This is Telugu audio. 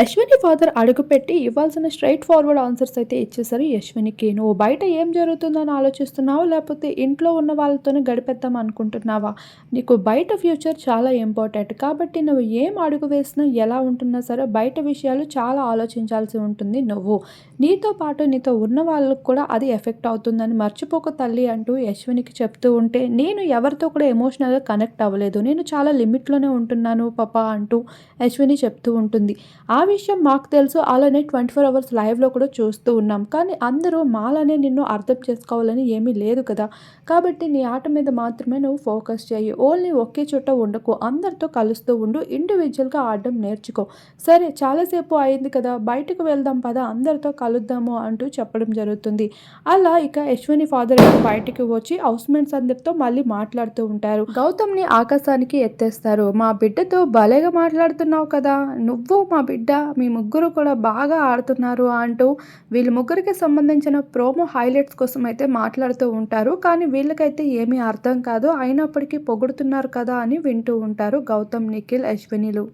అశ్విని ఫాదర్ అడుగుపెట్టి ఇవ్వాల్సిన స్ట్రైట్ ఫార్వర్డ్ ఆన్సర్స్ అయితే ఇచ్చేశారు. యశ్వినికి నువ్వు బయట ఏం జరుగుతుందని ఆలోచిస్తున్నావా? లేకపోతే ఇంట్లో ఉన్న వాళ్ళతోనే గడిపేద్దాం అనుకుంటున్నావా? నీకు బయట ఫ్యూచర్ చాలా ఇంపార్టెంట్ కాబట్టి నువ్వు ఏం అడుగు వేసినా ఎలా ఉంటున్నా సరే బయట విషయాలు చాలా ఆలోచించాల్సి ఉంటుంది నువ్వు. నీతో పాటు నీతో ఉన్న వాళ్ళకు కూడా అది ఎఫెక్ట్ అవుతుందని మర్చిపోక తల్లి అంటూ యశ్వినికి చెప్తూ ఉంటే నేను ఎవరితో కూడా ఎమోషనల్గా కనెక్ట్ అవ్వలేదు. నేను చాలా లిమిట్లోనే ఉంటున్నాను పాప అంటూ యశ్విని చెప్తూ ఉంటుంది. ఆ విషయం మాకు తెలుసు. అలానే ట్వంటీ ఫోర్ అవర్స్ లైవ్లో కూడా చూస్తూ ఉన్నాం. కానీ అందరూ మాలనే నిన్ను అర్థం చేసుకోవాలని ఏమీ లేదు కదా. కాబట్టి నీ ఆట మీద మాత్రమే నువ్వు ఫోకస్ చేయి ఓన్లీ ఒకే చోట ఉండకు. అందరితో కలుస్తూ ఉండు. ఇండివిజువల్గా ఆడడం నేర్చుకో. సరే చాలాసేపు అయింది కదా. బయటకు వెళ్దాం పదా. అందరితో కలుద్దాము అంటూ చెప్పడం జరుగుతుంది. అలా ఇక యశ్వని ఫాదర్ బయటికి వచ్చి హౌస్మేట్స్ అందరితో మళ్ళీ మాట్లాడుతూ ఉంటారు. గౌతమ్ని ఆకాశానికి ఎత్తేస్తారు. మా బిడ్డతో భలేగా మాట్లాడుతున్నావు కదా. నువ్వు మా బిడ్డ బిడ్డ మీ ముగ్గురు కూడా బాగా ఆడుతున్నారు అంటూ వీళ్ళ ముగ్గురికి సంబంధించిన ప్రోమో హైలైట్స్ కోసం అయితే మాట్లాడుతూ ఉంటారు. కానీ వీళ్ళకైతే ఏమీ అర్థం కాదు. అయినప్పటికీ పొగుడుతున్నారు కదా అని వింటూ ఉంటారు గౌతమ్ నిఖిల్ అశ్వినిలు.